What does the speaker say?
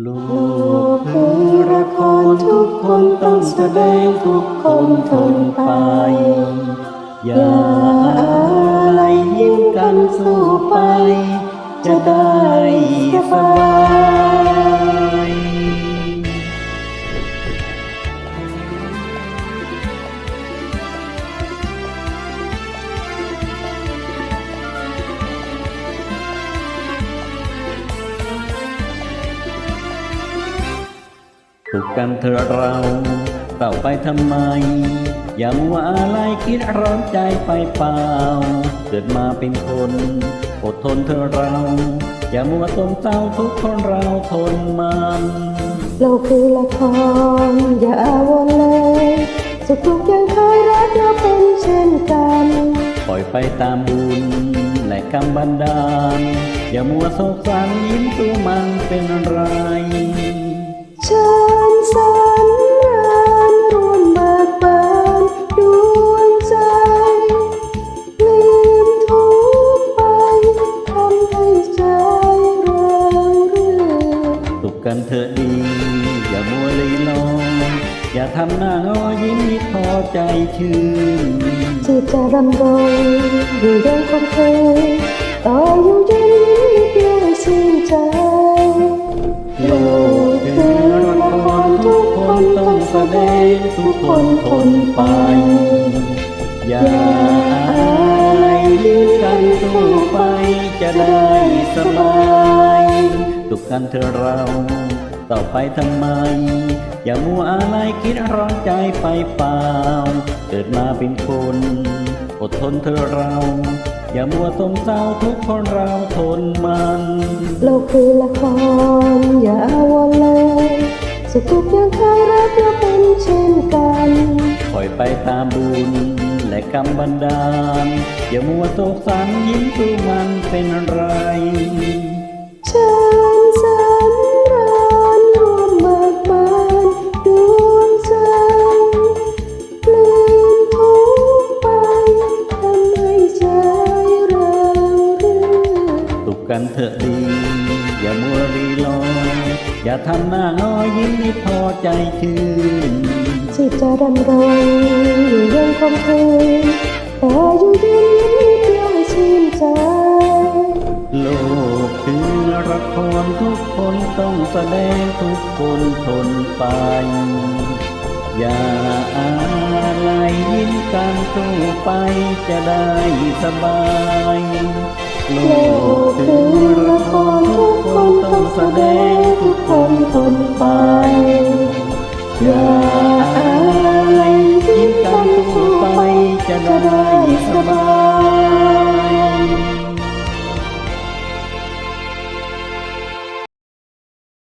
โลกคือละครทุกคนต้องแสดงทุกคนทนไป อย่าอะไรยิ้มกันสู้ไป จะได้สบ ถูกกันเธอะเราเต่าไปทำไม อย่ามัวอะไรคิดร้อนใจไปเปล่า เกิดมาเป็นคนอดทนเธอะเรา อย่ามัวสมเศร้าทุกคนเราทนมันเราคือละครอย่าอาวรณ์เลยสุขทุกข์ยังเคยรักเราเป็นเช่นกัน ปล่อยไปตามบุญและกรรมบันดาล อย่ามัวโศกสันยิ้มสู้มันเป็นไร ยลีลอย่าทำหน้างอยิ้มนิดพอใจชื่นที่จะดำรงอยู่ยังคงเคยต่ออยู่ยืนยิ้มนิเดียวให้สิ้นใจโลกคือละครทุกคนต้องแสดงทุกคนทนไป อย่าอะไรยืนกันสู้ไปจะได้สบายสุขกันเธอเรา ต่อไปทำไม อย่ามัวอะไรคิดร้อนใจไปเปล่า เกิดมาเป็นคน อดทนเธอะเรา อย่ามัวสมเศร้าทุกคนเราทนมันเราคือละครอย่าอาวรณ์เลยสุขทุกข์ยังเคยรักเราเป็นเช่นกันปล่อยไปตามบุญและกรรมบันดาลอย่ามัวโศกสันยิ้มสู้มันเป็นไร กันเถอะดี อย่ามัวรีรอ อย่าทำหน้างอยิ้มนิดพอใจชื่นที่จะดำรงอยู่ยังคงเคยแต่อยู่ยืนยิ้มนิดเดียวให้ชื่นใจโลกคือละครทุกคนต้องแสดงทุกคนทนไปอย่าอะไรยิ้มกันสู้ไปจะได้สบาย โลกคือ แสดงทุกคนทนไปอย่า